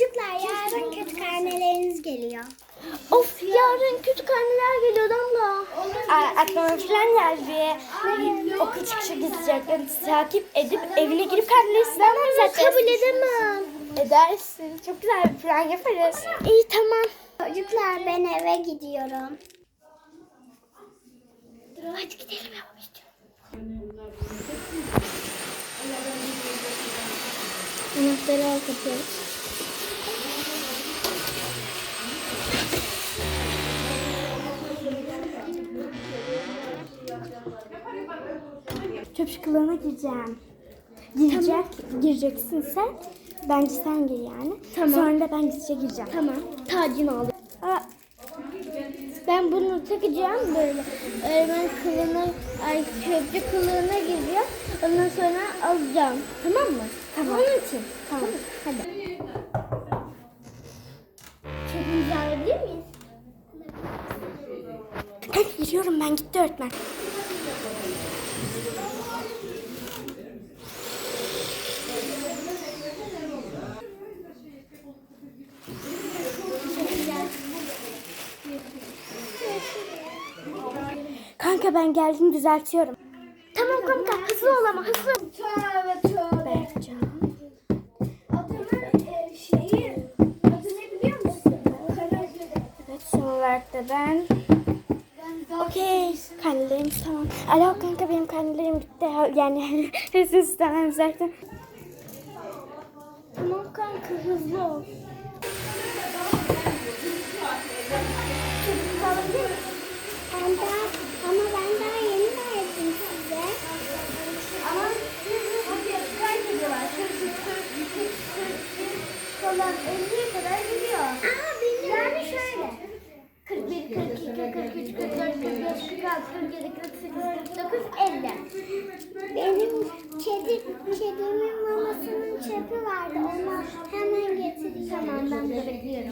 Çocuklar yarın kötü karneleriniz geliyor. Of yarın kötü karneler geliyor Damla. Aklıma falan geldi. Okul çıkışı gidecek. Yani takip edip evine girip karneleri sınavına Ben düzelteceğiz. kabul edemem. Edersin. Çok güzel bir plan yaparız. İyi tamam. Çocuklar ben eve gidiyorum. Hadi gidelim yapmıştım. Anahtarı al kapıyı. Çöp kılığına gireceğim. Girecek, gireceksin sen. Bence sen gir yani. Tamam. Sonra da ben gidecek gireceğim. Tamam. Tacını al. Aa, Ben bunu takacağım böyle. Öğretmen kılığına, ay çöpçü kılığına gireceğim. Ondan sonra alacağım. Tamam mı? Tamam. Onun için. tamam. Hadi. Çöpümüzü alabilir miyiz? Hadi giriyorum ben gitti öğretmen. Kanka ben geldim düzeltiyorum. Tamam kanka hızlı ol ama hızlı. Tövbe tövbe. Berkcan. Adamın e, şeyi adı ne biliyor musun? Evet son olarak da ben. Okey. Karnelerim tamam. Alo kanka benim karnelerim bitti. Yani hızlı istemem zaten. Tamam kanka hızlı ol. 40 falan 50'ye kadar gidiyor. Aa benim. Yani şöyle. 41, 42, 43, 44, 45, 46, 47, 48, 49, 50. Benim kedi, kedimin mamasının çöpü vardı. Onu hemen getireceğim. Tamam ben de bekliyorum.